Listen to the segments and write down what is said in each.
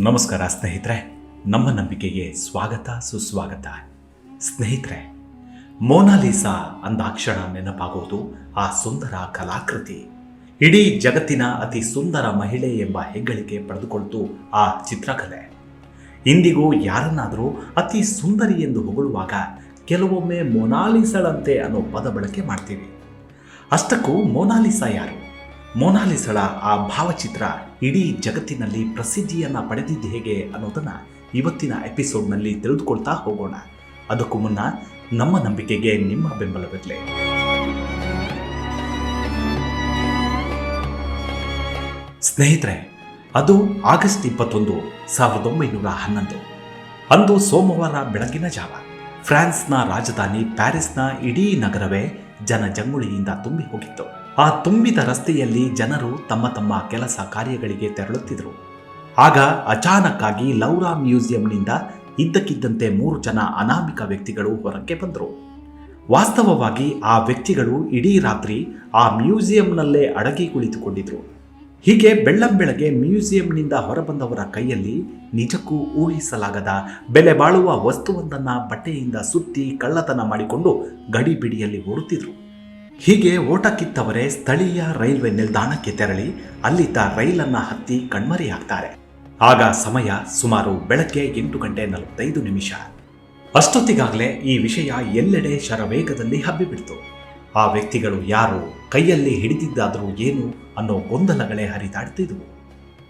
ನಮಸ್ಕಾರ ಸ್ನೇಹಿತರೆ, ನಮ್ಮ ನಂಬಿಕೆಗೆ ಸ್ವಾಗತ, ಸುಸ್ವಾಗತ. ಸ್ನೇಹಿತರೆ ಮೋನಾಲಿಸಾ ಅಂದಾಕ್ಷಣ ನೆನಪಾಗುವುದು ಆ ಸುಂದರ ಕಲಾಕೃತಿ. ಇಡೀ ಜಗತ್ತಿನ ಅತಿ ಸುಂದರ ಮಹಿಳೆ ಎಂಬ ಹೆಗ್ಗಳಿಕೆ ಪಡೆದುಕೊಳ್ತು ಆ ಚಿತ್ರಕಲೆ. ಇಂದಿಗೂ ಯಾರನ್ನಾದರೂ ಅತಿ ಸುಂದರಿ ಎಂದು ಹೊಗಳುವಾಗ ಕೆಲವೊಮ್ಮೆ ಮೊನಾಲಿಸಳಂತೆ ಅನ್ನೋ ಪದ ಬಳಕೆ ಮಾಡ್ತೀವಿ. ಅಷ್ಟಕ್ಕೂ ಮೊನಾಲಿಸಾ ಯಾರು? ಮೋನಾಲಿಸಳ ಆ ಭಾವಚಿತ್ರ ಇಡೀ ಜಗತ್ತಿನಲ್ಲಿ ಪ್ರಸಿದ್ಧಿಯನ್ನ ಪಡೆದಿದ್ದು ಹೇಗೆ ಅನ್ನೋದನ್ನ ಇವತ್ತಿನ ಎಪಿಸೋಡ್ನಲ್ಲಿ ತಿಳಿದುಕೊಳ್ತಾ ಹೋಗೋಣ. ಅದಕ್ಕೂ ಮುನ್ನ ನಮ್ಮ ನಂಬಿಕೆಗೆ ನಿಮ್ಮ ಬೆಂಬಲವಿರಲಿ ಸ್ನೇಹಿತರೆ, ಅದು ಆಗಸ್ಟ್ ಇಪ್ಪತ್ತೊಂದು, ಸಾವಿರದ ಒಂಬೈನೂರ ಹನ್ನೊಂದು. ಅಂದು ಸೋಮವಾರ ಬೆಳಗಿನ ಜಾವ, ಫ್ರಾನ್ಸ್ನ ರಾಜಧಾನಿ ಪ್ಯಾರಿಸ್ನ ಇಡೀ ನಗರವೇ ಜನಜಂಗುಳಿಯಿಂದ ತುಂಬಿ ಹೋಗಿತ್ತು. ಆ ತುಂಬಿದ ರಸ್ತೆಯಲ್ಲಿ ಜನರು ತಮ್ಮ ತಮ್ಮ ಕೆಲಸ ಕಾರ್ಯಗಳಿಗೆ ತೆರಳುತ್ತಿದ್ದರು. ಆಗ ಅಚಾನಕ್ಕಾಗಿ ಲೌರಾ ಮ್ಯೂಸಿಯಂನಿಂದ ಇದ್ದಕ್ಕಿದ್ದಂತೆ ಮೂರು ಜನ ಅನಾಮಿಕ ವ್ಯಕ್ತಿಗಳು ಹೊರಕ್ಕೆ ಬಂದರು. ವಾಸ್ತವವಾಗಿ ಆ ವ್ಯಕ್ತಿಗಳು ಇಡೀ ರಾತ್ರಿ ಆ ಮ್ಯೂಸಿಯಂನಲ್ಲೇ ಅಡಗಿ ಕುಳಿತುಕೊಂಡಿದ್ರು. ಹೀಗೆ ಬೆಳ್ಳಂಬೆಳಗ್ಗೆ ಮ್ಯೂಸಿಯಂನಿಂದ ಹೊರಬಂದವರ ಕೈಯಲ್ಲಿ ನಿಜಕ್ಕೂ ಊಹಿಸಲಾಗದ ಬೆಲೆ ಬಾಳುವ ವಸ್ತುವೊಂದನ್ನು ಬಟ್ಟೆಯಿಂದ ಸುತ್ತಿ ಕಳ್ಳತನ ಮಾಡಿಕೊಂಡು ಗಡಿಬಿಡಿಯಲ್ಲಿ ಓಡುತ್ತಿದ್ರು. ಹೀಗೆ ಓಟ ಕಿತ್ತವರೇ ಸ್ಥಳೀಯ ರೈಲ್ವೆ ನಿಲ್ದಾಣಕ್ಕೆ ತೆರಳಿ ಅಲ್ಲಿದ್ದ ರೈಲನ್ನ ಹತ್ತಿ ಕಣ್ಮರೆಯಾಗ್ತಾರೆ. ಆಗ ಸಮಯ ಸುಮಾರು ಬೆಳಗ್ಗೆ ಎಂಟು ಗಂಟೆ ನಲವತ್ತೈದು ನಿಮಿಷ. ಅಷ್ಟೊತ್ತಿಗಾಗಲೇ ಈ ವಿಷಯ ಎಲ್ಲೆಡೆ ಶರವೇಗದಲ್ಲಿ ಹಬ್ಬಿಬಿಡ್ತು. ಆ ವ್ಯಕ್ತಿಗಳು ಯಾರು, ಕೈಯಲ್ಲಿ ಹಿಡಿದಿದ್ದಾದರೂ ಏನು ಅನ್ನೋ ಗೊಂದಲಗಳೇ ಹರಿದಾಡ್ತಿದ್ವು.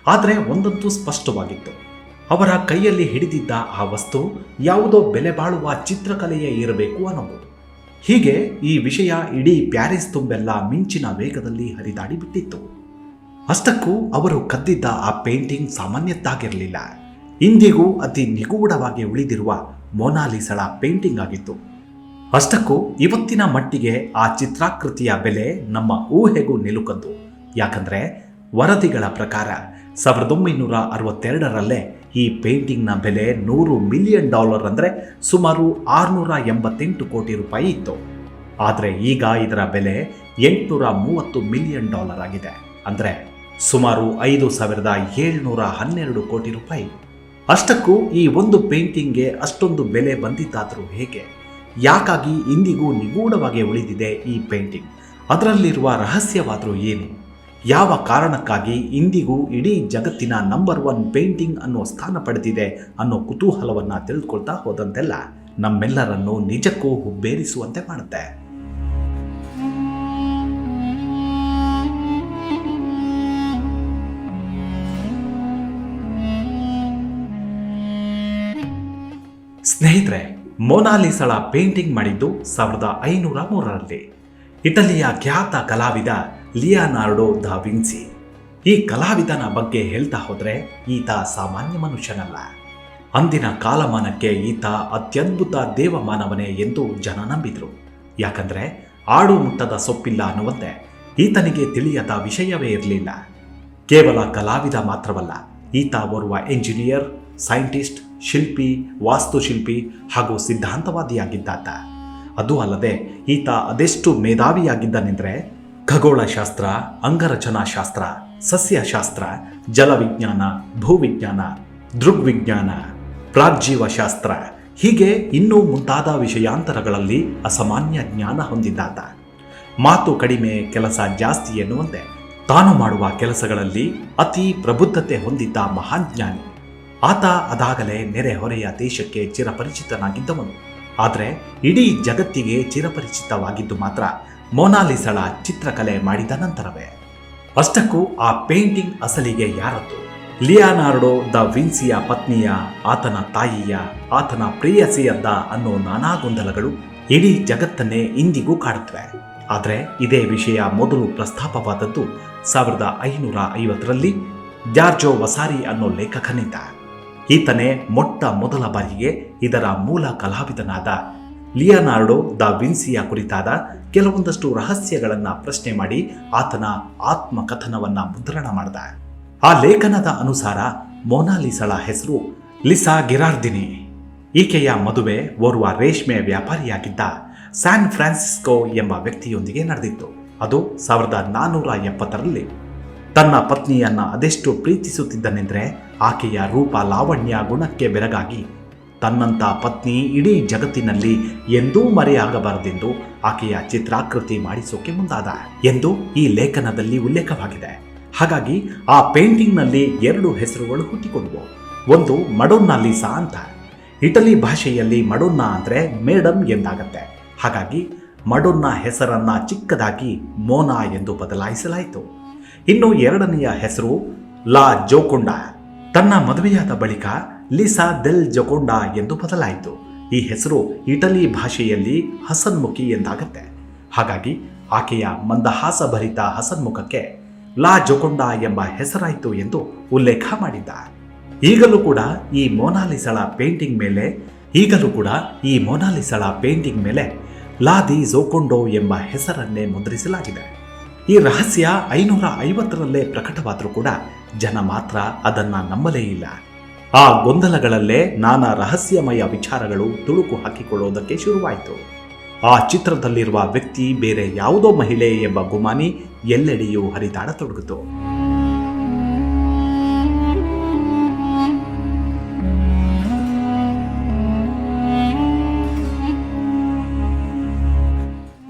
ಆದರೆ ಒಂದಂತೂ ಸ್ಪಷ್ಟವಾಗಿತ್ತು. ಅವರ ಕೈಯಲ್ಲಿ ಹಿಡಿದಿದ್ದ ಆ ವಸ್ತು ಯಾವುದೋ ಬೆಲೆ ಬಾಳುವ ಚಿತ್ರಕಲೆಯೇ ಇರಬೇಕು ಅನ್ನೋದು. ಹೀಗೆ ಈ ವಿಷಯ ಇಡೀ ಪ್ಯಾರಿಸ್ ತುಂಬೆಲ್ಲ ಮಿಂಚಿನ ವೇಗದಲ್ಲಿ ಹರಿದಾಡಿ ಬಿಟ್ಟಿತ್ತು. ಅಷ್ಟಕ್ಕೂ ಅವರು ಕದ್ದಿದ್ದ ಆ ಪೇಂಟಿಂಗ್ ಸಾಮಾನ್ಯದ್ದಾಗಿರಲಿಲ್ಲ. ಇಂದಿಗೂ ಅತಿ ನಿಗೂಢವಾಗಿ ಉಳಿದಿರುವ ಮೊನಾಲಿಸಳ ಪೇಂಟಿಂಗ್ ಆಗಿತ್ತು. ಅಷ್ಟಕ್ಕೂ ಇವತ್ತಿನ ಮಟ್ಟಿಗೆ ಆ ಚಿತ್ರಾಕೃತಿಯ ಬೆಲೆ ನಮ್ಮ ಊಹೆಗೂ ನಿಲುಕದ್ದು. ಯಾಕಂದ್ರೆ ವರದಿಗಳ ಪ್ರಕಾರ ಸಾವಿರದ ಒಂಬೈನೂರ ಅರವತ್ತೆರಡರಲ್ಲೇ ಈ ಪೇಂಟಿಂಗ್ನ ಬೆಲೆ ನೂರು ಮಿಲಿಯನ್ ಡಾಲರ್ ಅಂದರೆ ಸುಮಾರು ಆರುನೂರ ಎಂಬತ್ತೆಂಟು ಕೋಟಿ ರೂಪಾಯಿ ಇತ್ತು. ಆದರೆ ಈಗ ಇದರ ಬೆಲೆ ಎಂಟುನೂರ ಮೂವತ್ತು ಮಿಲಿಯನ್ ಡಾಲರ್ ಆಗಿದೆ. ಅಂದರೆ ಸುಮಾರು ಐದು ಸಾವಿರದ ಏಳ್ನೂರ ಹನ್ನೆರಡು ಕೋಟಿ ರೂಪಾಯಿ. ಅಷ್ಟಕ್ಕೂ ಈ ಒಂದು ಪೇಂಟಿಂಗ್ಗೆ ಅಷ್ಟೊಂದು ಬೆಲೆ ಬಂದಿದ್ದಾದರೂ ಹೇಗೆ? ಯಾಕಾಗಿ ಇಂದಿಗೂ ನಿಗೂಢವಾಗಿ ಉಳಿದಿದೆ ಈ ಪೇಂಟಿಂಗ್? ಅದರಲ್ಲಿರುವ ರಹಸ್ಯವಾದರೂ ಏನು? ಯಾವ ಕಾರಣಕ್ಕಾಗಿ ಇಂದಿಗೂ ಇಡೀ ಜಗತ್ತಿನ ನಂಬರ್ ಒನ್ ಪೇಂಟಿಂಗ್ ಅನ್ನೋ ಸ್ಥಾನ ಪಡೆದಿದೆ ಅನ್ನೋ ಕುತೂಹಲವನ್ನು ತಿಳಿದುಕೊಳ್ತಾ ಹೋದಂತೆಲ್ಲ ನಮ್ಮೆಲ್ಲರನ್ನು ನಿಜಕ್ಕೂ ಹುಬ್ಬೇರಿಸುವಂತೆ ಮಾಡುತ್ತೆ. ಸ್ನೇಹಿತರೆ ಮೊನಾಲಿಸಳ ಪೇಂಟಿಂಗ್ ಮಾಡಿದ್ದು ಸಾವಿರದ ಐನೂರ ಮೂರರಲ್ಲಿ. ಇಟಲಿಯ ಖ್ಯಾತ ಕಲಾವಿದ ಲಿಯಾನಾರ್ಡೋ ದ ವಿನ್ಸಿ. ಈ ಕಲಾವಿದನ ಬಗ್ಗೆ ಹೇಳ್ತಾ ಹೋದ್ರೆ ಈತ ಸಾಮಾನ್ಯ ಮನುಷ್ಯನಲ್ಲ. ಅಂದಿನ ಕಾಲಮಾನಕ್ಕೆ ಈತ ಅತ್ಯದ್ಭುತ ದೇವಮಾನವನೇ ಎಂದು ಜನ ನಂಬಿದ್ರು. ಯಾಕಂದ್ರೆ ಆಡು ಮುಟ್ಟದ ಸೊಪ್ಪಿಲ್ಲ ಅನ್ನುವಂತೆ ಈತನಿಗೆ ತಿಳಿಯದ ವಿಷಯವೇ ಇರಲಿಲ್ಲ. ಕೇವಲ ಕಲಾವಿದ ಮಾತ್ರವಲ್ಲ, ಈತ ಓರ್ವ ಎಂಜಿನಿಯರ್, ಸೈಂಟಿಸ್ಟ್, ಶಿಲ್ಪಿ, ವಾಸ್ತುಶಿಲ್ಪಿ ಹಾಗೂ ಸಿದ್ಧಾಂತವಾದಿಯಾಗಿದ್ದಾತ. ಅದು ಅಲ್ಲದೆ ಈತ ಅದೆಷ್ಟು ಮೇಧಾವಿಯಾಗಿದ್ದನೆಂದರೆ ಖಗೋಳಶಾಸ್ತ್ರ, ಅಂಗರಚನಾಶಾಸ್ತ್ರ, ಸಸ್ಯಶಾಸ್ತ್ರ, ಜಲವಿಜ್ಞಾನ, ಭೂವಿಜ್ಞಾನ, ದೃಗ್ವಿಜ್ಞಾನ, ಪ್ರಾಗ್ಜೀವಶಾಸ್ತ್ರ ಹೀಗೆ ಇನ್ನೂ ಮುಂತಾದ ವಿಷಯಾಂತರಗಳಲ್ಲಿ ಅಸಾಮಾನ್ಯ ಜ್ಞಾನ ಹೊಂದಿದ್ದಾತ. ಮಾತು ಕಡಿಮೆ, ಕೆಲಸ ಜಾಸ್ತಿ ಎನ್ನುವಂತೆ ತಾನು ಮಾಡುವ ಕೆಲಸಗಳಲ್ಲಿ ಅತಿ ಪ್ರಬುದ್ಧತೆ ಹೊಂದಿದ್ದ ಮಹಾನ್ ಜ್ಞಾನಿ. ಆತ ಅದಾಗಲೇ ನೆರೆಹೊರೆಯ ದೇಶಕ್ಕೆ ಚಿರಪರಿಚಿತನಾಗಿದ್ದವನು. ಆದರೆ ಇಡೀ ಜಗತ್ತಿಗೆ ಚಿರಪರಿಚಿತವಾಗಿದ್ದು ಮಾತ್ರ ಮೊನಾಲಿಸಳ ಚಿತ್ರಕಲೆ ಮಾಡಿದ ನಂತರವೇ. ಅಷ್ಟಕ್ಕೂ ಆ ಪೇಂಟಿಂಗ್ ಅಸಲಿಗೆ ಯಾರದ್ದು? ಲಿಯಾನಾರ್ಡೋ ದ ವಿನ್ಸಿಯ ಪತ್ನಿಯ, ಆತನ ತಾಯಿಯ, ಆತನ ಪ್ರೇಯಸಿಯದ್ದ ಅನ್ನೋ ನಾನಾ ಗೊಂದಲಗಳು ಇಡೀ ಜಗತ್ತನ್ನೇ ಇಂದಿಗೂ ಕಾಡುತ್ತವೆ. ಆದರೆ ಇದೇ ವಿಷಯ ಮೊದಲು ಪ್ರಸ್ತಾಪವಾದದ್ದು ಸಾವಿರದ ಐನೂರ ಐವತ್ತರಲ್ಲಿ ಜಾರ್ಜೋ ವಸಾರಿ ಅನ್ನೋ ಲೇಖಕನಿಂದ. ಈತನೇ ಮೊಟ್ಟ ಮೊದಲ ಬಾರಿಗೆ ಇದರ ಮೂಲ ಕಲಾವಿದನಾದ ಲಿಯನಾರ್ಡೋ ದ ವಿನ್ಸಿಯ ಕುರಿತಾದ ಕೆಲವೊಂದಷ್ಟು ರಹಸ್ಯಗಳನ್ನು ಪ್ರಶ್ನೆ ಮಾಡಿ ಆತನ ಆತ್ಮಕಥನವನ್ನು ಮುದ್ರಣ ಮಾಡಿದ. ಆ ಲೇಖನದ ಅನುಸಾರ ಮೊನಾಲಿಸಳ ಹೆಸರು ಲಿಸಾ ಗಿರಾರ್ದಿನಿ. ಈಕೆಯ ಮದುವೆ ಓರ್ವ ರೇಷ್ಮೆ ವ್ಯಾಪಾರಿಯಾಗಿದ್ದ ಸ್ಯಾನ್ ಫ್ರಾನ್ಸಿಸ್ಕೋ ಎಂಬ ವ್ಯಕ್ತಿಯೊಂದಿಗೆ ನಡೆದಿತ್ತು. ಅದು ಸಾವಿರದ ನಾನ್ನೂರ ಎಪ್ಪತ್ತರಲ್ಲಿ. ತನ್ನ ಪತ್ನಿಯನ್ನ ಅದೆಷ್ಟು ಪ್ರೀತಿಸುತ್ತಿದ್ದನೆಂದರೆ ಆಕೆಯ ರೂಪ ಲಾವಣ್ಯ ಗುಣಕ್ಕೆ ಬೆರಗಾಗಿ ತನ್ನಂಥ ಪತ್ನಿ ಇಡೀ ಜಗತ್ತಿನಲ್ಲಿ ಎಂದೂ ಮರೆಯಾಗಬಾರದೆಂದು ಆಕೆಯ ಚಿತ್ರಾಕೃತಿ ಮಾಡಿಸೋಕೆ ಮುಂದಾದ ಎಂದು ಈ ಲೇಖನದಲ್ಲಿ ಉಲ್ಲೇಖವಾಗಿದೆ. ಹಾಗಾಗಿ ಆ ಪೇಂಟಿಂಗ್ನಲ್ಲಿ ಎರಡು ಹೆಸರುಗಳು ಹುಟ್ಟಿಕೊಂಡವು. ಒಂದು ಮಡೋನ್ನ ಲೀಸಾ ಅಂತ. ಇಟಲಿ ಭಾಷೆಯಲ್ಲಿ ಮಡೋನ್ನ ಅಂದರೆ ಮೇಡಮ್ ಎಂದಾಗತ್ತೆ. ಹಾಗಾಗಿ ಮಡೋನ್ನ ಹೆಸರನ್ನ ಚಿಕ್ಕದಾಗಿ ಮೋನಾ ಎಂದು ಬದಲಾಯಿಸಲಾಯಿತು. ಇನ್ನು ಎರಡನೆಯ ಹೆಸರು ಲಾ ಜೋಕೊಂಡ. ತನ್ನ ಮದುವೆಯಾದ ಬಳಿಕ ಲಿಸಾ ದೆಲ್ ಜೊಕೊಂಡ ಎಂದು ಬದಲಾಯಿತು. ಈ ಹೆಸರು ಇಟಲಿ ಭಾಷೆಯಲ್ಲಿ ಹಸನ್ಮುಖಿ ಎಂದಾಗತ್ತೆ. ಹಾಗಾಗಿ ಆಕೆಯ ಮಂದಹಾಸ ಭರಿತ ಹಸನ್ಮುಖಕ್ಕೆ ಲಾ ಜೊಕೊಂಡ ಎಂಬ ಹೆಸರಾಯಿತು ಎಂದು ಉಲ್ಲೇಖ ಮಾಡಿದ್ದ ಈಗಲೂ ಕೂಡ ಈ ಮೋನಾಲಿಸಳ ಪೇಂಟಿಂಗ್ ಮೇಲೆ, ಈಗಲೂ ಕೂಡ ಈ ಮೋನಾಲಿಸಳ ಪೇಂಟಿಂಗ್ ಮೇಲೆ ಲಾ ದಿ ಜೋಕೊಂಡೋ ಎಂಬ ಹೆಸರನ್ನೇ ಮುದ್ರಿಸಲಾಗಿದೆ. ಈ ರಹಸ್ಯ ಐನೂರ ಐವತ್ತರಲ್ಲೇ ಪ್ರಕಟವಾದರೂ ಕೂಡ ಜನ ಮಾತ್ರ ಅದನ್ನ ನಂಬಲೇ ಇಲ್ಲ. ಆ ಗೊಂದಲಗಳಲ್ಲೇ ನಾನಾ ರಹಸ್ಯಮಯ ವಿಚಾರಗಳು ತುಳುಕು ಹಾಕಿಕೊಳ್ಳುವುದಕ್ಕೆ ಶುರುವಾಯಿತು. ಆ ಚಿತ್ರದಲ್ಲಿರುವ ವ್ಯಕ್ತಿ ಬೇರೆ ಯಾವುದೋ ಮಹಿಳೆ ಎಂಬ ಗುಮಾನಿ ಎಲ್ಲೆಡೆಯೂ ಹರಿದಾಡತೊಡಗಿತು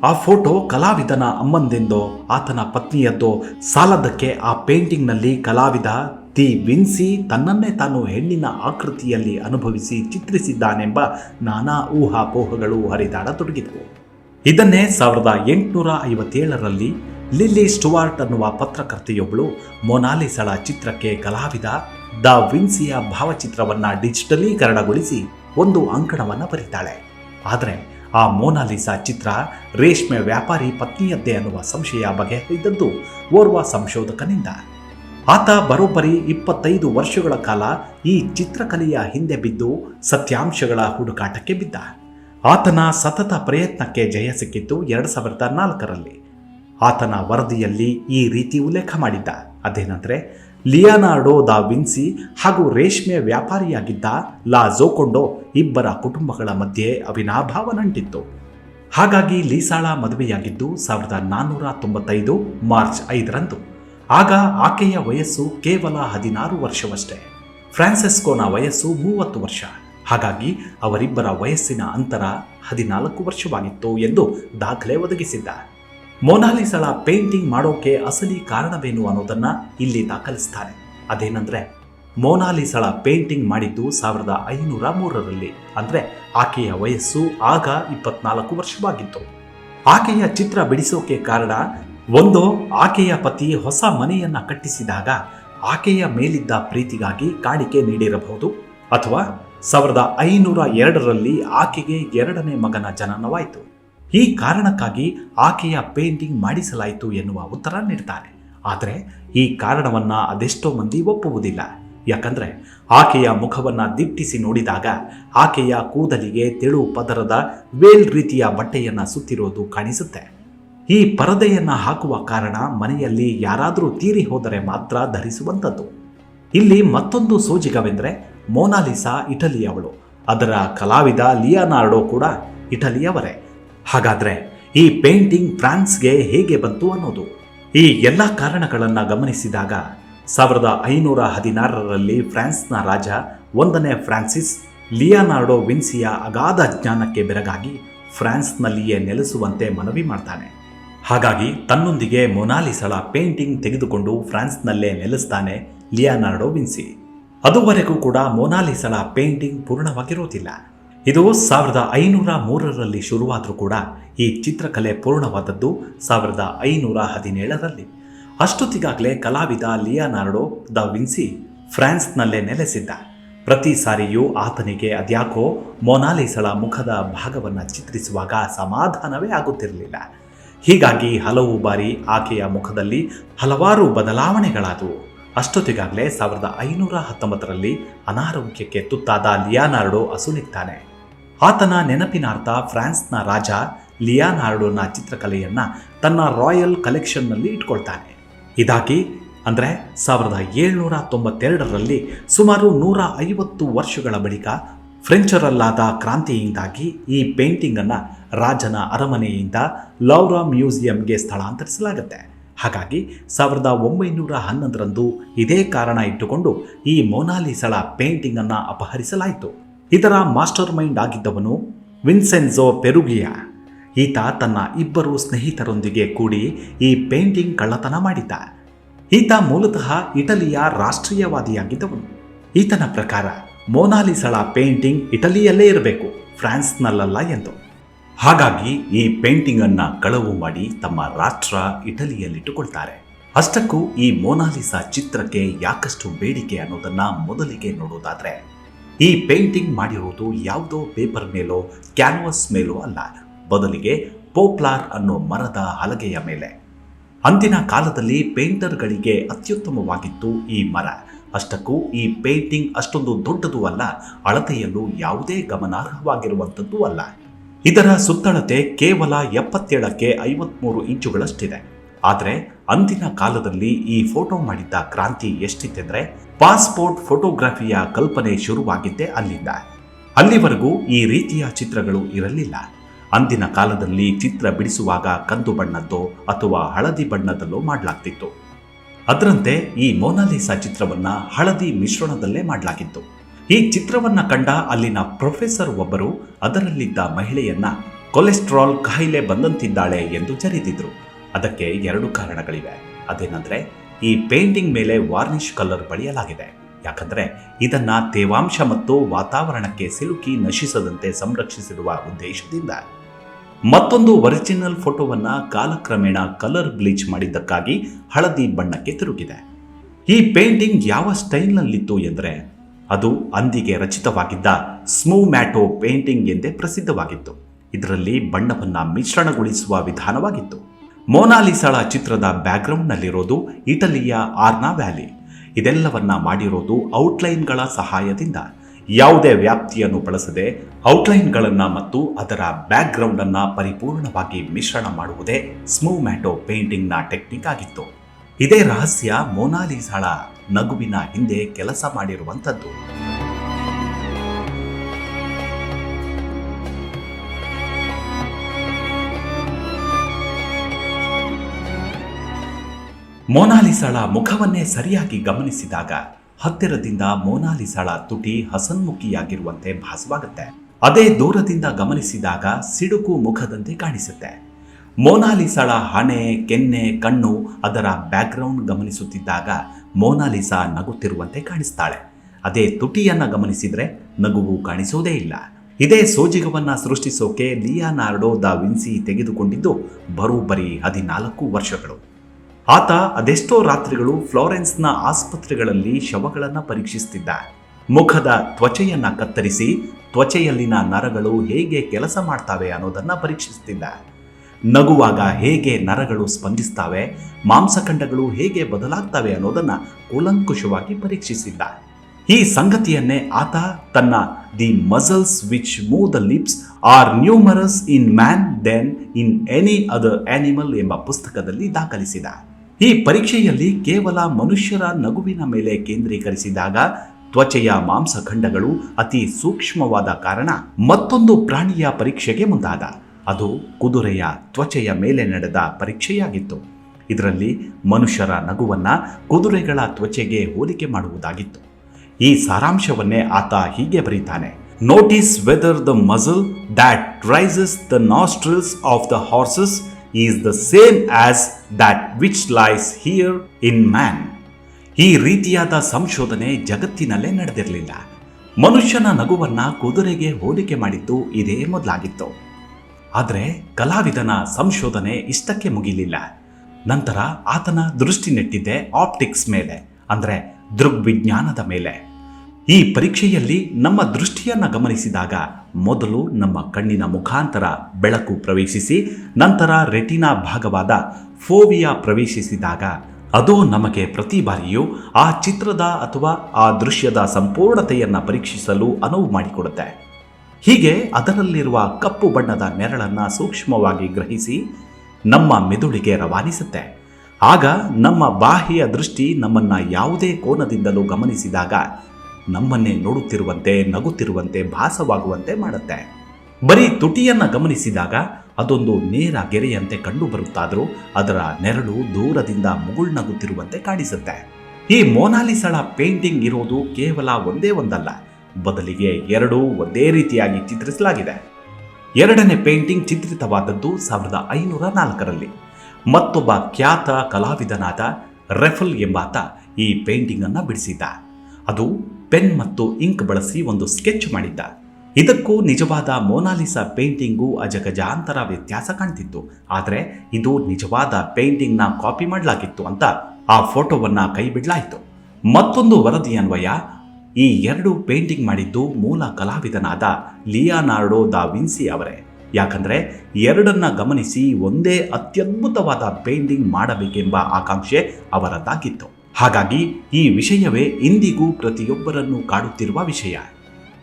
ಆ ಫೋಟೋ ಕಲಾವಿದನ ಅಮ್ಮಂದೆಂದೋ ಆತನ ಪತ್ನಿಯದ್ದೋ ಸಾಲದಕ್ಕೆ ಆ ಪೇಂಟಿಂಗ್ನಲ್ಲಿ ಕಲಾವಿದ ದಿ ವಿನ್ಸಿ ತನ್ನನ್ನೇ ತಾನು ಹೆಣ್ಣಿನ ಆಕೃತಿಯಲ್ಲಿ ಅನುಭವಿಸಿ ಚಿತ್ರಿಸಿದ್ದಾನೆಂಬ ನಾನಾ ಊಹಾಪೋಹಗಳು ಹರಿದಾಡತೊಡಗಿದವು. ಇದನ್ನೇ ಸಾವಿರದ ಎಂಟುನೂರ ಐವತ್ತೇಳರಲ್ಲಿ ಲಿಲ್ಲಿ ಸ್ಟುವಾರ್ಟ್ ಅನ್ನುವ ಪತ್ರಕರ್ತೆಯೊಬ್ಬಳು ಮೊನಾಲಿಸಳ ಚಿತ್ರಕ್ಕೆ ಕಲಾವಿದ, ದ ವಿನ್ಸಿಯ ಭಾವಚಿತ್ರವನ್ನ ಡಿಜಿಟಲೀಕರಣಗೊಳಿಸಿ ಒಂದು ಅಂಕಣವನ್ನು ಬರೀತಾಳೆ. ಆದರೆ ಆ ಮೋನಾಲಿಸಾ ಚಿತ್ರ ರೇಷ್ಮೆ ವ್ಯಾಪಾರಿ ಪತ್ನಿಯದ್ದೇ ಅನ್ನುವ ಸಂಶಯ ಬಗೆಹರಿದದ್ದು ಓರ್ವ ಸಂಶೋಧಕನಿಂದ. ಆತ ಬರೋಬ್ಬರಿ ಇಪ್ಪತ್ತೈದು ವರ್ಷಗಳ ಕಾಲ ಈ ಚಿತ್ರಕಲೆಯ ಹಿಂದೆ ಬಿದ್ದು ಸತ್ಯಾಂಶಗಳ ಹುಡುಕಾಟಕ್ಕೆ ಬಿದ್ದ. ಆತನ ಸತತ ಪ್ರಯತ್ನಕ್ಕೆ ಜಯ ಸಿಕ್ಕಿತ್ತು ಎರಡು ಸಾವಿರದ ನಾಲ್ಕರಲ್ಲಿ. ಆತನ ವರದಿಯಲ್ಲಿ ಈ ರೀತಿ ಉಲ್ಲೇಖ ಮಾಡಿದ್ದ. ಅದೇನೆಂದರೆ, ಲಿಯಾನಾರ್ಡೋ ದ ವಿನ್ಸಿ ಹಾಗೂ ರೇಷ್ಮೆ ವ್ಯಾಪಾರಿಯಾಗಿದ್ದ ಲಾ ಜೋಕೊಂಡೋ ಇಬ್ಬರ ಕುಟುಂಬಗಳ ಮಧ್ಯೆ ಅವಿನಾಭಾವ ನಂಟಿತ್ತು. ಹಾಗಾಗಿ ಲೀಸಾಳ ಮದುವೆಯಾಗಿದ್ದು ಸಾವಿರದ ನಾನ್ನೂರ ತೊಂಬತ್ತೈದು ಮಾರ್ಚ್ ಐದರಂದು. ಆಗ ಆಕೆಯ ವಯಸ್ಸು ಕೇವಲ ಹದಿನಾರು ವರ್ಷವಷ್ಟೇ. ಫ್ರಾನ್ಸಿಸ್ಕೋನ ವಯಸ್ಸು ಮೂವತ್ತು ವರ್ಷ. ಹಾಗಾಗಿ ಅವರಿಬ್ಬರ ವಯಸ್ಸಿನ ಅಂತರ ಹದಿನಾಲ್ಕು ವರ್ಷವಾಗಿತ್ತು ಎಂದು ದಾಖಲೆ ಒದಗಿಸಿದ್ದ. ಮೊನಾಲಿಸಳ ಪೇಂಟಿಂಗ್ ಮಾಡೋಕೆ ಅಸಲಿ ಕಾರಣವೇನು ಅನ್ನೋದನ್ನ ಇಲ್ಲಿ ದಾಖಲಿಸ್ತಾರೆ. ಅದೇನಂದ್ರೆ, ಮೊನಾಲಿಸಳ ಪೇಂಟಿಂಗ್ ಮಾಡಿದ್ದು ಸಾವಿರದ ಐನೂರ ಮೂರರಲ್ಲಿ. ಅಂದ್ರೆ ಆಕೆಯ ವಯಸ್ಸು ಆಗ ಇಪ್ಪತ್ನಾಲ್ಕು ವರ್ಷವಾಗಿತ್ತು. ಆಕೆಯ ಚಿತ್ರ ಬಿಡಿಸೋಕೆ ಕಾರಣ ಒಂದು ಆಕೆಯ ಪತಿ ಹೊಸ ಮನೆಯನ್ನ ಕಟ್ಟಿಸಿದಾಗ ಆಕೆಯ ಮೇಲಿದ್ದ ಪ್ರೀತಿಗಾಗಿ ಕಾಣಿಕೆ ನೀಡಿರಬಹುದು. ಅಥವಾ ಸಾವಿರದ ಐನೂರ ಎರಡರಲ್ಲಿ ಆಕೆಗೆ ಎರಡನೇ ಮಗನ ಜನನವಾಯಿತು. ಈ ಕಾರಣಕ್ಕಾಗಿ ಆಕೆಯ ಪೇಂಟಿಂಗ್ ಮಾಡಿಸಲಾಯಿತು ಎನ್ನುವ ಉತ್ತರ ನೀಡ್ತಾರೆ ಆದರೆ ಈ ಕಾರಣವನ್ನ ಅದೆಷ್ಟೋ ಮಂದಿ ಒಪ್ಪುವುದಿಲ್ಲ. ಯಾಕಂದ್ರೆ ಆಕೆಯ ಮುಖವನ್ನ ದಿಟ್ಟಿಸಿ ನೋಡಿದಾಗ ಆಕೆಯ ಕೂದಲಿಗೆ ತೆಳು ಪದರದ ವೇಲ್ ರೀತಿಯ ಬಟ್ಟೆಯನ್ನ ಸುತ್ತಿರೋದು ಕಾಣಿಸುತ್ತೆ. ಈ ಪರದೆಯನ್ನು ಹಾಕುವ ಕಾರಣ ಮನೆಯಲ್ಲಿ ಯಾರಾದರೂ ತೀರಿ ಹೋದರೆ ಮಾತ್ರ ಧರಿಸುವಂಥದ್ದು. ಇಲ್ಲಿ ಮತ್ತೊಂದು ಸೋಜಿಗವೆಂದರೆ ಮೋನಾಲಿಸಾ ಇಟಲಿಯವಳು. ಅದರ ಕಲಾವಿದ ಲಿಯಾನಾರ್ಡೋ ಕೂಡ ಇಟಲಿಯವರೇ. ಹಾಗಾದರೆ ಈ ಪೇಂಟಿಂಗ್ ಫ್ರಾನ್ಸ್ಗೆ ಹೇಗೆ ಬಂತು ಅನ್ನೋದು. ಈ ಎಲ್ಲ ಕಾರಣಗಳನ್ನು ಗಮನಿಸಿದಾಗ ಸಾವಿರದ ಐನೂರ ಹದಿನಾರರಲ್ಲಿ ಫ್ರಾನ್ಸ್ನ ರಾಜ ಒಂದನೇ ಫ್ರಾನ್ಸಿಸ್ ಲಿಯಾನಾರ್ಡೊ ವಿನ್ಸಿಯ ಅಗಾಧ ಜ್ಞಾನಕ್ಕೆ ಬೆರಗಾಗಿ ಫ್ರಾನ್ಸ್ನಲ್ಲಿಯೇ ನೆಲೆಸುವಂತೆ ಮನವಿ ಮಾಡ್ತಾನೆ. ಹಾಗಾಗಿ ತನ್ನೊಂದಿಗೆ ಮೊನಾಲಿಸಳ ಪೇಂಟಿಂಗ್ ತೆಗೆದುಕೊಂಡು ಫ್ರಾನ್ಸ್ನಲ್ಲೇ ನೆಲೆಸ್ತಾನೆ ಲಿಯಾನಾರ್ಡೋ ವಿನ್ಸಿ. ಅದುವರೆಗೂ ಕೂಡ ಮೊನಾಲಿಸಳ ಪೇಂಟಿಂಗ್ ಪೂರ್ಣವಾಗಿರೋದಿಲ್ಲ. ಇದು ಸಾವಿರದ ಐನೂರ ಮೂರರಲ್ಲಿ ಶುರುವಾದರೂ ಕೂಡ ಈ ಚಿತ್ರಕಲೆ ಪೂರ್ಣವಾದದ್ದು ಸಾವಿರದ ಐನೂರ ಹದಿನೇಳರಲ್ಲಿ. ಅಷ್ಟೊತ್ತಿಗಾಗಲೇ ಕಲಾವಿದ ಲಿಯಾನಾರ್ಡೋ ದ ವಿನ್ಸಿ ಫ್ರಾನ್ಸ್ನಲ್ಲೇ ನೆಲೆಸಿದ್ದ. ಪ್ರತಿ ಸಾರಿಯೂ ಆತನಿಗೆ ಅದ್ಯಾಕೋ ಮೊನಾಲಿಸಳ ಮುಖದ ಭಾಗವನ್ನು ಚಿತ್ರಿಸುವಾಗ ಸಮಾಧಾನವೇ ಆಗುತ್ತಿರಲಿಲ್ಲ. ಹೀಗಾಗಿ ಹಲವು ಬಾರಿ ಆಕೆಯ ಮುಖದಲ್ಲಿ ಹಲವಾರು ಬದಲಾವಣೆಗಳಾದವು. ಅಷ್ಟೊತ್ತಿಗಾಗಲೇ ಸಾವಿರದ ಐನೂರ ಹತ್ತೊಂಬತ್ತರಲ್ಲಿ ಅನಾರೋಗ್ಯಕ್ಕೆ ತುತ್ತಾದ ಲಿಯಾನಾರ್ಡೋ ಅಸುನಿಗ್ತಾನೆ. ಆತನ ನೆನಪಿನಾರ್ಥ ಫ್ರಾನ್ಸ್ನ ರಾಜ ಲಿಯಾನಾರ್ಡೋನ ಚಿತ್ರಕಲೆಯನ್ನು ತನ್ನ ರಾಯಲ್ ಕಲೆಕ್ಷನ್ನಲ್ಲಿ ಇಟ್ಕೊಳ್ತಾನೆ. ಇದಾಗಿ ಅಂದರೆ ಸಾವಿರದ ಏಳ್ನೂರ ತೊಂಬತ್ತೆರಡರಲ್ಲಿ ಸುಮಾರು ನೂರ ಐವತ್ತು ವರ್ಷಗಳ ಬಳಿಕ ಫ್ರೆಂಚರಲ್ಲಾದ ಕ್ರಾಂತಿಯಿಂದಾಗಿ ಈ ಪೇಂಟಿಂಗನ್ನು ರಾಜನ ಅರಮನೆಯಿಂದ ಲೌರಾ ಮ್ಯೂಸಿಯಂಗೆ ಸ್ಥಳಾಂತರಿಸಲಾಗುತ್ತೆ. ಹಾಗಾಗಿ ಸಾವಿರದ ಒಂಬೈನೂರ ಹನ್ನೊಂದರಂದು ಇದೇ ಕಾರಣ ಇಟ್ಟುಕೊಂಡು ಈ ಮೊನಾಲಿಸಳ ಪೇಂಟಿಂಗ್ ಅನ್ನ ಅಪಹರಿಸಲಾಯಿತು. ಇದರ ಮಾಸ್ಟರ್ ಮೈಂಡ್ ಆಗಿದ್ದವನು ವಿನ್ಸೆನ್ಸೋ ಪೆರುಗಿಯಾ. ಈತ ತನ್ನ ಇಬ್ಬರು ಸ್ನೇಹಿತರೊಂದಿಗೆ ಕೂಡಿ ಈ ಪೇಂಟಿಂಗ್ ಕಳ್ಳತನ ಮಾಡಿದ್ದ. ಈತ ಮೂಲತಃ ಇಟಲಿಯ ರಾಷ್ಟ್ರೀಯವಾದಿಯಾಗಿದ್ದವನು. ಈತನ ಪ್ರಕಾರ ಮೊನಾಲಿಸಳ ಪೇಂಟಿಂಗ್ ಇಟಲಿಯಲ್ಲೇ ಇರಬೇಕು, ಫ್ರಾನ್ಸ್ನಲ್ಲಲ್ಲ ಎಂದು. ಹಾಗಾಗಿ ಈ ಪೇಂಟಿಂಗ್ ಅನ್ನ ಕಳವು ಮಾಡಿ ತಮ್ಮ ರಾಷ್ಟ್ರ ಇಟಲಿಯಲ್ಲಿಟ್ಟುಕೊಳ್ತಾರೆ. ಅಷ್ಟಕ್ಕೂ ಈ ಮೊನಾಲಿಸಾ ಚಿತ್ರಕ್ಕೆ ಯಾಕಷ್ಟು ಬೇಡಿಕೆ ಅನ್ನೋದನ್ನ ಮೊದಲಿಗೆ ನೋಡೋದಾದ್ರೆ, ಈ ಪೇಂಟಿಂಗ್ ಮಾಡಿರುವುದು ಯಾವುದೋ ಪೇಪರ್ ಮೇಲೋ ಕ್ಯಾನ್ವಸ್ ಮೇಲೋ ಅಲ್ಲ, ಬದಲಿಗೆ ಪೋಪ್ಲಾರ್ ಅನ್ನೋ ಮರದ ಹಲಗೆಯ ಮೇಲೆ. ಅಂದಿನ ಕಾಲದಲ್ಲಿ ಪೇಂಟರ್ಗಳಿಗೆ ಅತ್ಯುತ್ತಮವಾಗಿತ್ತು ಈ ಮರ. ಅಷ್ಟಕ್ಕೂ ಈ ಪೇಂಟಿಂಗ್ ಅಷ್ಟೊಂದು ದೊಡ್ಡದೂ ಅಲ್ಲ, ಅಳತೆಯಲ್ಲೂ ಯಾವುದೇ ಗಮನಾರ್ಹವಾಗಿರುವಂಥದ್ದು ಅಲ್ಲ. ಇದರ ಸುತ್ತಳತೆ ಕೇವಲ ಎಪ್ಪತ್ತೇಳಕ್ಕೆ ಐವತ್ಮೂರು ಇಂಚುಗಳಷ್ಟಿದೆ. ಆದರೆ ಅಂದಿನ ಕಾಲದಲ್ಲಿ ಈ ಫೋಟೋ ಮಾಡಿದ್ದ ಕ್ರಾಂತಿ ಎಷ್ಟಿತ್ತೆಂದ್ರೆ ಪಾಸ್ಪೋರ್ಟ್ ಫೋಟೋಗ್ರಫಿಯ ಕಲ್ಪನೆ ಶುರುವಾಗಿದ್ದೇ ಅಲ್ಲಿಂದ. ಅಲ್ಲಿವರೆಗೂ ಈ ರೀತಿಯ ಚಿತ್ರಗಳು ಇರಲಿಲ್ಲ. ಅಂದಿನ ಕಾಲದಲ್ಲಿ ಚಿತ್ರ ಬಿಡಿಸುವಾಗ ಕಂದು ಬಣ್ಣದ್ದೋ ಅಥವಾ ಹಳದಿ ಬಣ್ಣದಲ್ಲೋ ಮಾಡಲಾಗ್ತಿತ್ತು. ಅದರಂತೆ ಈ ಮೊನಾಲಿಸಾ ಚಿತ್ರವನ್ನ ಹಳದಿ ಮಿಶ್ರಣದಲ್ಲೇ ಮಾಡಲಾಗಿತ್ತು. ಈ ಚಿತ್ರವನ್ನ ಕಂಡ ಅಲ್ಲಿನ ಪ್ರೊಫೆಸರ್ ಒಬ್ಬರು ಅದರಲ್ಲಿದ್ದ ಮಹಿಳೆಯನ್ನ ಕೊಲೆಸ್ಟ್ರಾಲ್ ಕಾಯಿಲೆ ಬಂದಂತಿದ್ದಾಳೆ ಎಂದು ಜರಿದಿದ್ರು. ಅದಕ್ಕೆ ಎರಡು ಕಾರಣಗಳಿವೆ. ಅದೇನಂದ್ರೆ, ಈ ಪೇಂಟಿಂಗ್ ಮೇಲೆ ವಾರ್ನಿಷ್ ಕಲರ್ ಬಳಿಯಲಾಗಿದೆ. ಯಾಕಂದರೆ, ಇದನ್ನ ತೇವಾಂಶ ಮತ್ತು ವಾತಾವರಣಕ್ಕೆ ಸಿಲುಕಿ ನಶಿಸದಂತೆ ಸಂರಕ್ಷಿಸಿರುವ ಉದ್ದೇಶದಿಂದ. ಮತ್ತೊಂದು ಒರಿಜಿನಲ್ ಫೋಟೋವನ್ನ ಕಾಲಕ್ರಮೇಣ ಕಲರ್ ಬ್ಲೀಚ್ ಮಾಡಿದ್ದಕ್ಕಾಗಿ ಹಳದಿ ಬಣ್ಣಕ್ಕೆ ತಿರುಗಿದೆ. ಈ ಪೇಂಟಿಂಗ್ ಯಾವ ಸ್ಟೈಲ್ನಲ್ಲಿತ್ತು ಎಂದರೆ ಅದು ಅಂದಿಗೆ ರಚಿತವಾಗಿದ್ದ ಸ್ಮೂ ಮ್ಯಾಟೋ ಪೇಂಟಿಂಗ್ ಎಂದೇ ಪ್ರಸಿದ್ಧವಾಗಿತ್ತು. ಇದರಲ್ಲಿ ಬಣ್ಣವನ್ನು ಮಿಶ್ರಣಗೊಳಿಸುವ ವಿಧಾನವಾಗಿತ್ತು. ಮೋನಾಲಿಸಳ ಚಿತ್ರದ ಬ್ಯಾಕ್ಗ್ರೌಂಡ್ನಲ್ಲಿರೋದು ಇಟಲಿಯ ಆರ್ನಾ ವ್ಯಾಲಿ. ಇದೆಲ್ಲವನ್ನ ಮಾಡಿರೋದು ಔಟ್ಲೈನ್ಗಳ ಸಹಾಯದಿಂದ. ಯಾವುದೇ ವ್ಯಾಪ್ತಿಯನ್ನು ಬಳಸದೆ ಔಟ್ಲೈನ್ಗಳನ್ನು ಮತ್ತು ಅದರ ಬ್ಯಾಕ್ಗ್ರೌಂಡ್ ಅನ್ನ ಪರಿಪೂರ್ಣವಾಗಿ ಮಿಶ್ರಣ ಮಾಡುವುದೇ ಸ್ಮೂ ಮ್ಯಾಟೋ ಪೇಂಟಿಂಗ್ನ ಟೆಕ್ನಿಕ್ ಆಗಿತ್ತು. ಇದೇ ರಹಸ್ಯ ಮೋನಾಲಿಸಾಳ ನಗುವಿನ ಹಿಂದೆ ಕೆಲಸ ಮಾಡಿರುವಂಥದ್ದು. ಮೋನಾಲಿಸಾಳ ಮುಖವನ್ನೇ ಸರಿಯಾಗಿ ಗಮನಿಸಿದಾಗ ಹತ್ತಿರದಿಂದ ಮೋನಾಲಿಸಾಳ ತುಟಿ ಹಸನ್ಮುಖಿಯಾಗಿರುವಂತೆ ಭಾಸವಾಗುತ್ತೆ. ಅದೇ ದೂರದಿಂದ ಗಮನಿಸಿದಾಗ ಸಿಡುಕು ಮುಖದಂತೆ ಕಾಣಿಸುತ್ತೆ. ಮೋನಾಲಿಸಾಳ ಹಣೆ, ಕೆನ್ನೆ, ಕಣ್ಣು ಅದರ ಬ್ಯಾಕ್ಗ್ರೌಂಡ್ ಗಮನಿಸುತ್ತಿದ್ದಾಗ ಮೋನಾಲಿಸಾ ನಗುತ್ತಿರುವಂತೆ ಕಾಣಿಸ್ತಾಳೆ. ಅದೇ ತುಟಿಯನ್ನು ಗಮನಿಸಿದರೆ ನಗುವು ಕಾಣಿಸೋದೇ ಇಲ್ಲ. ಇದೇ ಸೋಜಿಗವನ್ನು ಸೃಷ್ಟಿಸೋಕೆ ಲಿಯಾನಾರ್ಡೋ ದ ವಿನ್ಸಿ ತೆಗೆದುಕೊಂಡಿದ್ದು ಬರೋಬ್ಬರಿ ಹದಿನಾಲ್ಕು ವರ್ಷಗಳು. ಆತ ಅದೆಷ್ಟೋ ರಾತ್ರಿಗಳು ಫ್ಲೋರೆನ್ಸ್ನ ಆಸ್ಪತ್ರೆಗಳಲ್ಲಿ ಶವಗಳನ್ನು ಪರೀಕ್ಷಿಸುತ್ತಿದ್ದ ಮುಖದ ತ್ವಚೆಯನ್ನು ಕತ್ತರಿಸಿ, ತ್ವಚೆಯಲ್ಲಿನ ನರಗಳು ಹೇಗೆ ಕೆಲಸ ಮಾಡ್ತವೆ ಅನ್ನೋದನ್ನು ಪರೀಕ್ಷಿಸುತ್ತಿದ್ದ ನಗುವಾಗ ಹೇಗೆ ನರಗಳು ಸ್ಪಂದಿಸ್ತವೆ, ಮಾಂಸಖಂಡಗಳು ಹೇಗೆ ಬದಲಾಗ್ತವೆ ಅನ್ನೋದನ್ನ ಕೂಲಂಕುಷವಾಗಿ ಪರೀಕ್ಷಿಸಿದ್ದ ಈ ಸಂಗತಿಯನ್ನೇ ಆತ ತನ್ನ the muscles which move the lips are numerous in man than in any other animal ಎಂಬ ಪುಸ್ತಕದಲ್ಲಿ ದಾಖಲಿಸಿದ ಈ ಪರೀಕ್ಷೆಯಲ್ಲಿ ಕೇವಲ ಮನುಷ್ಯರ ನಗುವಿನ ಮೇಲೆ ಕೇಂದ್ರೀಕರಿಸಿದಾಗ ತ್ವಚೆಯ ಮಾಂಸಖಂಡಗಳು ಅತಿ ಸೂಕ್ಷ್ಮವಾದ ಕಾರಣ ಮತ್ತೊಂದು ಪ್ರಾಣಿಯ ಪರೀಕ್ಷೆಗೆ ಮುಂದಾದ. ಅದು ಕುದುರೆಯ ತ್ವಚೆಯ ಮೇಲೆ ನಡೆದ ಪರೀಕ್ಷೆಯಾಗಿತ್ತು. ಇದರಲ್ಲಿ ಮನುಷ್ಯರ ನಗುವನ್ನು ಕುದುರೆಗಳ ತ್ವಚೆಗೆ ಹೋಲಿಕೆ ಮಾಡುವುದಾಗಿತ್ತು. ಈ ಸಾರಾಂಶವನ್ನೇ ಆತ ಹೀಗೆ ಬರೀತಾನೆ. Notice whether the muscle that raises the nostrils of the horses is the same as that which lies here in man ಈ ರೀತಿಯಾದ ಸಂಶೋಧನೆ ಜಗತ್ತಿನಲ್ಲೇ ನಡೆದಿರಲಿಲ್ಲ. ಮನುಷ್ಯನ ನಗುವನ್ನ ಕುದುರೆಗೆ ಹೋಲಿಕೆ ಮಾಡಿದ್ದು ಇದೇ ಮೊದಲಾಗಿತ್ತು. ಆದರೆ ಕಲಾವಿದನ ಸಂಶೋಧನೆ ಇಷ್ಟಕ್ಕೆ ಮುಗಿಲಿಲ್ಲ. ನಂತರ ಆತನ ದೃಷ್ಟಿ ನೆಟ್ಟಿದ್ದೆ ಆಪ್ಟಿಕ್ಸ್ ಮೇಲೆ, ಅಂದರೆ ದೃಗ್ವಿಜ್ಞಾನದ ಮೇಲೆ. ಈ ಪರೀಕ್ಷೆಯಲ್ಲಿ ನಮ್ಮ ದೃಷ್ಟಿಯನ್ನು ಗಮನಿಸಿದಾಗ ಮೊದಲು ನಮ್ಮ ಕಣ್ಣಿನ ಮುಖಾಂತರ ಬೆಳಕು ಪ್ರವೇಶಿಸಿ, ನಂತರ ರೆಟಿನಾ ಭಾಗವಾದ ಫೋವಿಯಾ ಪ್ರವೇಶಿಸಿದಾಗ ಅದು ನಮಗೆ ಪ್ರತಿ ಬಾರಿಯೂ ಆ ಚಿತ್ರದ ಅಥವಾ ಆ ದೃಶ್ಯದ ಸಂಪೂರ್ಣತೆಯನ್ನು ಪರೀಕ್ಷಿಸಲು ಅನುವು ಮಾಡಿಕೊಡುತ್ತೆ. ಹೀಗೆ ಅದರಲ್ಲಿರುವ ಕಪ್ಪು ಬಣ್ಣದ ನೆರಳನ್ನು ಸೂಕ್ಷ್ಮವಾಗಿ ಗ್ರಹಿಸಿ ನಮ್ಮ ಮೆದುಳಿಗೆ ರವಾನಿಸುತ್ತೆ. ಆಗ ನಮ್ಮ ಬಾಹ್ಯ ದೃಷ್ಟಿ ನಮ್ಮನ್ನು ಯಾವುದೇ ಕೋನದಿಂದಲೂ ಗಮನಿಸಿದಾಗ ನಮ್ಮನ್ನೇ ನೋಡುತ್ತಿರುವಂತೆ, ನಗುತ್ತಿರುವಂತೆ, ಭಾಸವಾಗುವಂತೆ ಮಾಡುತ್ತೆ. ಬರೀ ತುಟಿಯನ್ನು ಗಮನಿಸಿದಾಗ ಅದೊಂದು ನೇರ ಗೆರೆಯಂತೆ ಕಂಡು ಬರುತ್ತಾದರೂ ಅದರ ನೆರಳು ದೂರದಿಂದ ಮುಗುಳ್ನಗುತ್ತಿರುವಂತೆ ಕಾಣಿಸುತ್ತೆ. ಈ ಮೋನಾಲಿಸಳ ಪೇಂಟಿಂಗ್ ಇರೋದು ಕೇವಲ ಒಂದೇ ಒಂದಲ್ಲ. ಬದಲಿಗೆ ಎರಡೂ ಒಂದೇ ರೀತಿಯಾಗಿ ಚಿತ್ರಿಸಲಾಗಿದೆ. ಎರಡನೇ ಪೇಂಟಿಂಗ್ ಚಿತ್ರಿತವಾದದ್ದು ಸಾವಿರದ ಐನೂರ ನಾಲ್ಕರಲ್ಲಿ. ಮತ್ತೊಬ್ಬ ಖ್ಯಾತ ಕಲಾವಿದನಾದ ರೆಫಲ್ ಎಂಬಾತ ಈ ಪೇಂಟಿಂಗ್ ಅನ್ನು ಬಿಡಿಸಿದ್ದ. ಅದು ಪೆನ್ ಮತ್ತು ಇಂಕ್ ಬಳಸಿ ಒಂದು ಸ್ಕೆಚ್ ಮಾಡಿದ್ದ. ಇದಕ್ಕೂ ನಿಜವಾದ ಮೋನಾಲಿಸಾ ಪೇಂಟಿಂಗು ಅಜಗಜಾಂತರ ವ್ಯತ್ಯಾಸ ಕಾಣ್ತಿತ್ತು. ಆದರೆ ಇದು ನಿಜವಾದ ಪೇಂಟಿಂಗ್ನ ಕಾಪಿ ಮಾಡಲಾಗಿತ್ತು ಅಂತ ಆ ಫೋಟೋವನ್ನ ಕೈ ಬಿಡಲಾಯಿತು ಮತ್ತೊಂದು ವರದಿ ಅನ್ವಯ ಈ ಎರಡು ಪೇಂಟಿಂಗ್ ಮಾಡಿದ್ದು ಮೂಲ ಕಲಾವಿದನಾದ ಲಿಯಾನಾರ್ಡೋ ದಾ ವಿನ್ಸಿ ಅವರೇ. ಯಾಕಂದ್ರೆ ಎರಡನ್ನ ಗಮನಿಸಿ ಒಂದೇ ಅತ್ಯದ್ಭುತವಾದ ಪೇಂಟಿಂಗ್ ಮಾಡಬೇಕೆಂಬ ಆಕಾಂಕ್ಷೆ ಅವರದ್ದಾಗಿತ್ತು. ಹಾಗಾಗಿ ಈ ವಿಷಯವೇ ಇಂದಿಗೂ ಪ್ರತಿಯೊಬ್ಬರನ್ನು ಕಾಡುತ್ತಿರುವ ವಿಷಯ.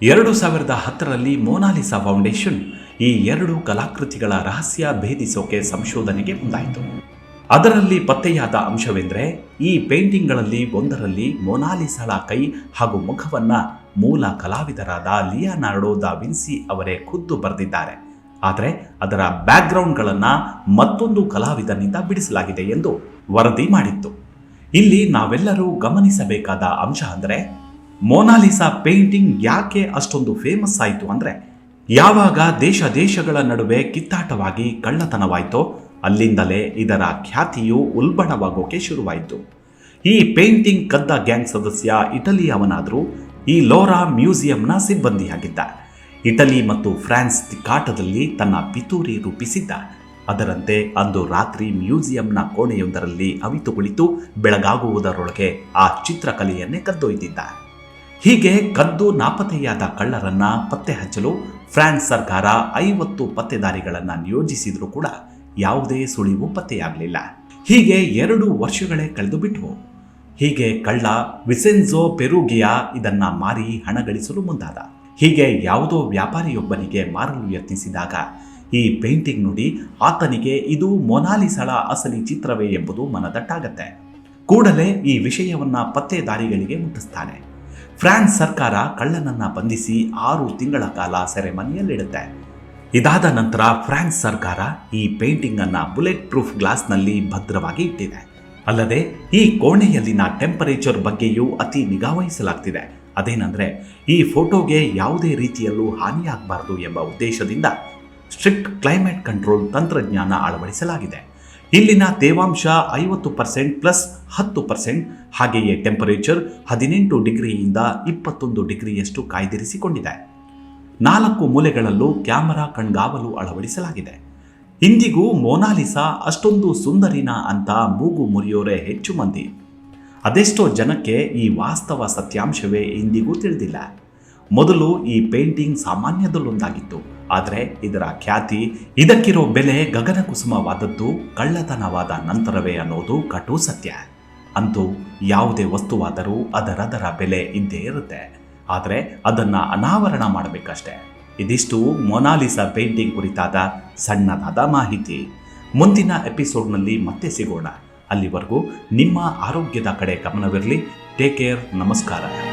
ಎರಡು ಸಾವಿರದ ಹತ್ತರಲ್ಲಿ ಮೋನಾಲಿಸಾ ಫೌಂಡೇಶನ್ ಈ ಎರಡು ಕಲಾಕೃತಿಗಳ ರಹಸ್ಯ ಭೇದಿಸೋಕೆ ಸಂಶೋಧನೆಗೆ ಮುಂದಾಯಿತು. ಅದರಲ್ಲಿ ಪತ್ತೆಯಾದ ಅಂಶವೆಂದರೆ, ಈ ಪೇಂಟಿಂಗ್ಗಳಲ್ಲಿ ಒಂದರಲ್ಲಿ ಮೊನಾಲಿಸಳ ಕೈ ಹಾಗೂ ಮುಖವನ್ನು ಮೂಲ ಕಲಾವಿದರಾದ ಲಿಯಾನಾರ್ಡೋ ದಾ ವಿನ್ಸಿ ಅವರೇ ಖುದ್ದು ಬರೆದಿದ್ದಾರೆ. ಆದರೆ, ಅದರ ಬ್ಯಾಕ್ಗ್ರೌಂಡ್ಗಳನ್ನು ಮತ್ತೊಂದು ಕಲಾವಿದನಿಂದ ಬಿಡಿಸಲಾಗಿದೆ ಎಂದು ವರದಿ ಮಾಡಿತ್ತು. ಇಲ್ಲಿ ನಾವೆಲ್ಲರೂ ಗಮನಿಸಬೇಕಾದ ಅಂಶ ಅಂದರೆ, ಮೊನಾಲಿಸಾ ಪೇಂಟಿಂಗ್ ಯಾಕೆ ಅಷ್ಟೊಂದು ಫೇಮಸ್ ಆಯಿತು ಅಂದರೆ, ಯಾವಾಗ ದೇಶ ದೇಶಗಳ ನಡುವೆ ಕಿತ್ತಾಟವಾಗಿ ಕಳ್ಳತನವಾಯಿತೋ ಅಲ್ಲಿಂದಲೇ ಇದರ ಖ್ಯಾತಿಯು ಉಲ್ಬಣವಾಗೋಕೆ ಶುರುವಾಯಿತು. ಈ ಪೇಂಟಿಂಗ್ ಕದ್ದ ಗ್ಯಾಂಗ್ ಸದಸ್ಯ ಇಟಲಿಯವನಾದರೂ ಈ ಲೋರಾ ಮ್ಯೂಸಿಯಂನ ಸಿಬ್ಬಂದಿಯಾಗಿದ್ದ. ಇಟಲಿ ಮತ್ತು ಫ್ರಾನ್ಸ್ ತಿಕ್ಕಾಟದಲ್ಲಿ ತನ್ನ ಪಿತೂರಿ ರೂಪಿಸಿದ್ದ. ಅದರಂತೆ ಅಂದು ರಾತ್ರಿ ಮ್ಯೂಸಿಯಂನ ಕೋಣೆಯೊಂದರಲ್ಲಿ ಅವಿತು ಕುಳಿತು ಬೆಳಗಾಗುವುದರೊಳಗೆ ಆ ಚಿತ್ರಕಲೆಯನ್ನೇ ಕದ್ದೊಯ್ದಿದ್ದ. ಹೀಗೆ ಕದ್ದು ನಾಪತ್ತೆಯಾದ ಕಳ್ಳರನ್ನ ಪತ್ತೆ ಹಚ್ಚಲು ಫ್ರಾನ್ಸ್ ಸರ್ಕಾರ ಐವತ್ತು ಪತ್ತೆದಾರಿಗಳನ್ನು ನಿಯೋಜಿಸಿದರೂ ಕೂಡ ಯಾವುದೇ ಸುಳಿವು ಪತ್ತೆಯಾಗಲಿಲ್ಲ. ಹೀಗೆ ಎರಡು ವರ್ಷಗಳೇ ಕಳೆದು ಬಿಟ್ಟವು ಹೀಗೆ ಕಳ್ಳ, ವಿಸೆನ್ಜೋ ಪೆರುಗಿಯಾ ಇದನ್ನ ಮಾರಿ ಹಣ ಗಳಿಸಲು ಮುಂದಾದ. ಹೀಗೆ ಯಾವುದೋ ವ್ಯಾಪಾರಿಯೊಬ್ಬನಿಗೆ ಮಾರಲು ಯತ್ನಿಸಿದಾಗ, ಈ ಪೇಂಟಿಂಗ್ ನೋಡಿ ಆತನಿಗೆ ಇದು ಮೊನಾಲಿಸಳ ಅಸಲಿ ಚಿತ್ರವೇ ಎಂಬುದು ಮನದಟ್ಟಾಗತ್ತೆ. ಕೂಡಲೇ ಈ ವಿಷಯವನ್ನ ಪತ್ತೆದಾರಿಗಳಿಗೆ ಮುಟ್ಟಿಸ್ತಾನೆ. ಫ್ರಾನ್ಸ್ ಸರ್ಕಾರ ಕಳ್ಳನನ್ನ ಬಂಧಿಸಿ ಆರು ತಿಂಗಳ ಕಾಲ ಸೆರೆಮನೆಯಲ್ಲಿಡುತ್ತೆ. ಇದಾದ ನಂತರ ಫ್ರಾನ್ಸ್ ಸರ್ಕಾರ ಈ ಪೇಂಟಿಂಗ್ ಅನ್ನ ಬುಲೆಟ್ ಪ್ರೂಫ್ ಗ್ಲಾಸ್ನಲ್ಲಿ ಭದ್ರವಾಗಿ ಇಟ್ಟಿದೆ. ಅಲ್ಲದೆ ಈ ಕೋಣೆಯಲ್ಲಿನ ಟೆಂಪರೇಚರ್ ಬಗ್ಗೆಯೂ ಅತಿ ನಿಗಾವಹಿಸಲಾಗ್ತಿದೆ. ಅದೇನಂದ್ರೆ, ಈ ಫೋಟೋಗೆ ಯಾವುದೇ ರೀತಿಯಲ್ಲೂ ಹಾನಿಯಾಗಬಾರದು ಎಂಬ ಉದ್ದೇಶದಿಂದ ಸ್ಟ್ರಿಕ್ಟ್ ಕ್ಲೈಮೇಟ್ ಕಂಟ್ರೋಲ್ ತಂತ್ರಜ್ಞಾನ ಅಳವಡಿಸಲಾಗಿದೆ. ಇಲ್ಲಿನ ತೇವಾಂಶ ಐವತ್ತು ಪರ್ಸೆಂಟ್ ಪ್ಲಸ್ ಹತ್ತು ಪರ್ಸೆಂಟ್, ಹಾಗೆಯೇ ಟೆಂಪರೇಚರ್ ಹದಿನೆಂಟು ಡಿಗ್ರಿಯಿಂದ ಇಪ್ಪತ್ತೊಂದು ಡಿಗ್ರಿಯಷ್ಟು ಕಾಯ್ದಿರಿಸಿಕೊಂಡಿದೆ. ನಾಲ್ಕು ಮೂಲೆಗಳಲ್ಲೂ ಕ್ಯಾಮರಾ ಕಣ್ಗಾವಲು ಅಳವಡಿಸಲಾಗಿದೆ. ಇಂದಿಗೂ ಮೋನಾಲಿಸಾ ಅಷ್ಟೊಂದು ಸುಂದರಿನ ಅಂತ ಮೂಗು ಮುರಿಯೋರೆ ಹೆಚ್ಚು ಮಂದಿ. ಅದೆಷ್ಟೋ ಜನಕ್ಕೆ ಈ ವಾಸ್ತವ ಸತ್ಯಾಂಶವೇ ಇಂದಿಗೂ ತಿಳಿದಿಲ್ಲ. ಮೊದಲು ಈ ಪೇಂಟಿಂಗ್ ಸಾಮಾನ್ಯದಲ್ಲೊಂದಾಗಿತ್ತು. ಆದರೆ ಇದರ ಖ್ಯಾತಿ, ಇದಕ್ಕಿರೋ ಬೆಲೆ ಗಗನಕುಸುಮವಾದದ್ದು, ಕಳ್ಳತನವಾದ ನಂತರವೇ ಅನ್ನೋದು ಕಟು ಸತ್ಯ. ಅಂತೂ ಯಾವುದೇ ವಸ್ತುವಾದರೂ ಅದರದರ ಬೆಲೆ ಇದ್ದೇ ಇರುತ್ತೆ. ಆದರೆ ಅದನ್ನು ಅನಾವರಣ ಮಾಡಬೇಕಷ್ಟೆ. ಇದಿಷ್ಟು ಮೊನಾಲಿಸಾ ಪೇಂಟಿಂಗ್ ಕುರಿತಾದ ಸಣ್ಣದಾದ ಮಾಹಿತಿ. ಮುಂದಿನ ಎಪಿಸೋಡ್ನಲ್ಲಿ ಮತ್ತೆ ಸಿಗೋಣ. ಅಲ್ಲಿವರೆಗೂ ನಿಮ್ಮ ಆರೋಗ್ಯದ ಕಡೆ ಗಮನವಿರಲಿ. Take care. ನಮಸ್ಕಾರ.